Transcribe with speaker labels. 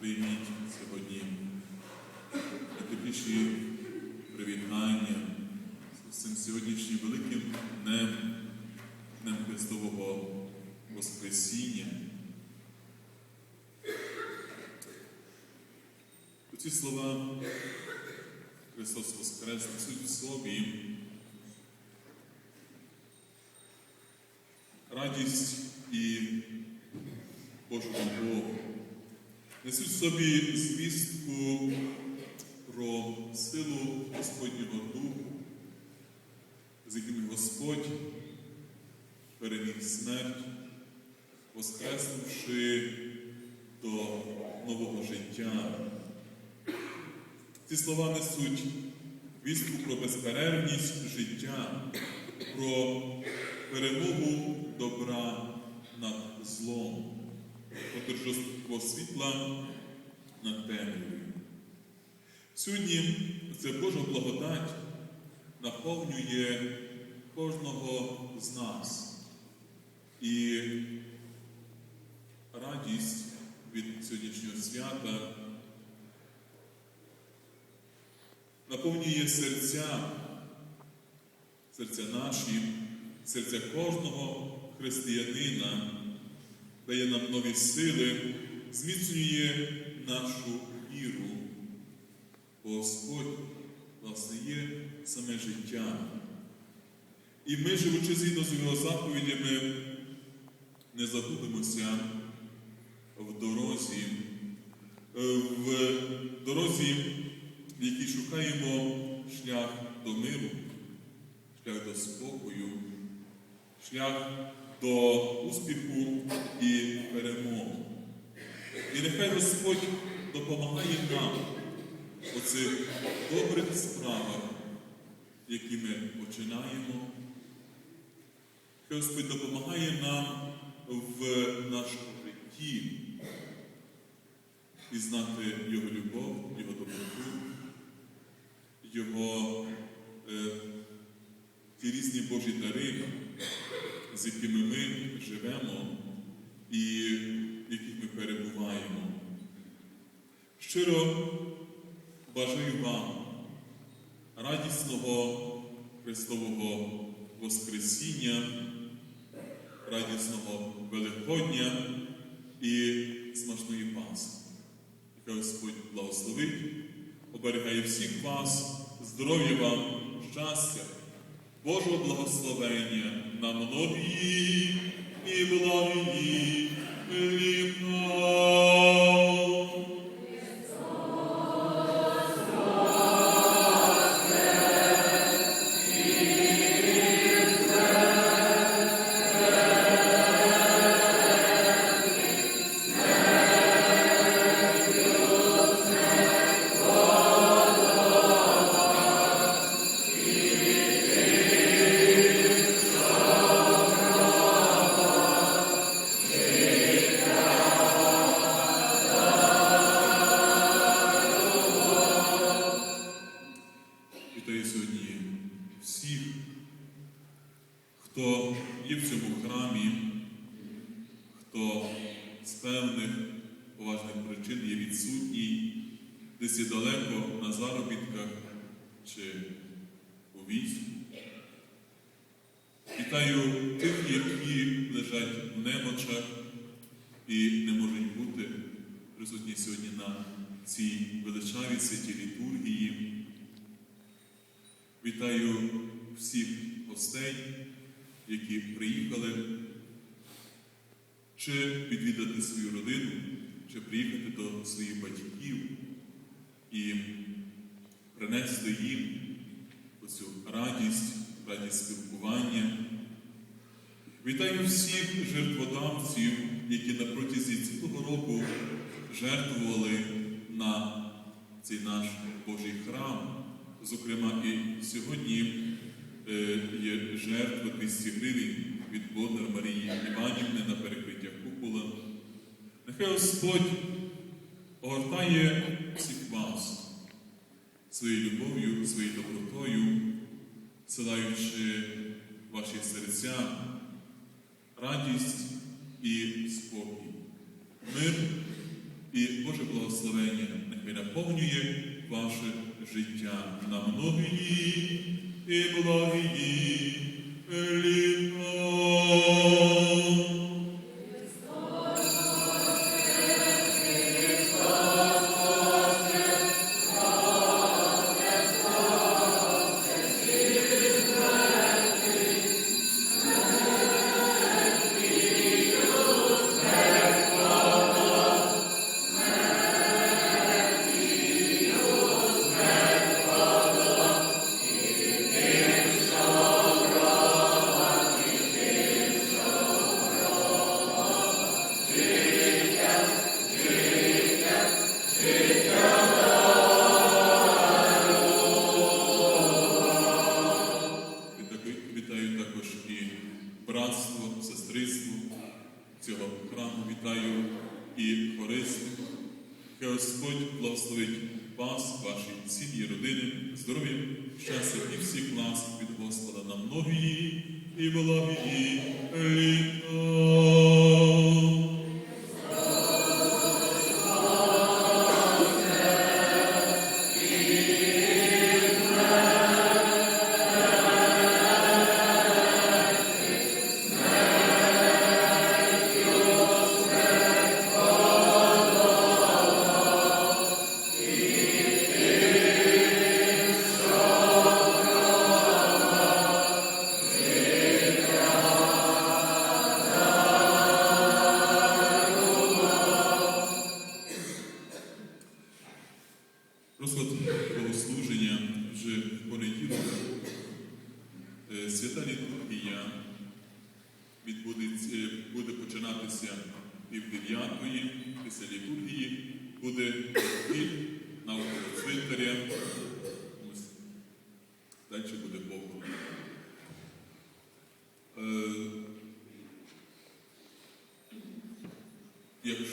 Speaker 1: прийміть сьогодні найтепліші привітання з цим сьогоднішнім великим днем, Днем Христового Воскресіння. Ці слова Христос Воскрес несуть в собі радість і Божу любов, несуть собі звістку про силу Господнього Духу, з яким Господь переміг смерть, воскреснувши до нового життя. Ці слова несуть вістку про безперервність життя, про перемогу добра над злом, про торжество світла над темрявою. Сьогодні це Божа благодать наповнює кожного з нас. І радість від сьогоднішнього свята наповнює серця, серця наші, серця кожного християнина, дає нам нові сили, зміцнює нашу віру. Господь, власне, є саме життя. І ми, живучи згідно з його заповідями, не загубимося в дорозі, в дорозі, в якій шукаємо шлях до миру, шлях до спокою, шлях до успіху і перемоги. І нехай Господь допомагає нам у цих добрих справах, які ми починаємо. Хай Господь допомагає нам в нашому житті пізнати Його любов, Його доброту, Його е, ті різні Божі дари, з якими ми живемо і в яких ми перебуваємо. Щиро бажаю вам радісного Христового Воскресіння, радісного Великодня і смачної Пасхи. Нехай Господь благословить, оберігає всіх вас, здоров'я вам, щастя, Божого благословення на многі і благі хто є в цьому храмі, хто з певних поважних причин є відсутній, десь є далеко на заробітках чи у війську. Вітаю тих, які лежать в немочах і не можуть бути присутні сьогодні на цій величавій святій літургії. Вітаю всіх гостей, які приїхали чи відвідати свою родину, чи приїхати до своїх батьків і принести їм оцю радість, радість спілкування. Вітаю всіх жертводавців, які на протязі цілого року жертвували на цей наш Божий храм. Зокрема, і сьогодні є жертва 200 гривень від Бондар Марії Іванівни на перекриття купола. Нехай Господь огортає всіх вас своєю любов'ю, своєю добротою, силаючи ваші серця, радість і спокій, мир І Боже благословення нехай наповнює ваше життя на многії і благі літа. Також і братство, сестринство цього храму. Вітаю і хористів. Хай Господь благословить вас, ваші сім'ї, родини, здоров'я, щастя і всіх нас від Господа на многії і благі літа. Розклад богослуження вже в понеділок. Е, Свята літургія буде починатися пів дев'ятої. Після літургії буде на цвинтаря. Далі буде похорон.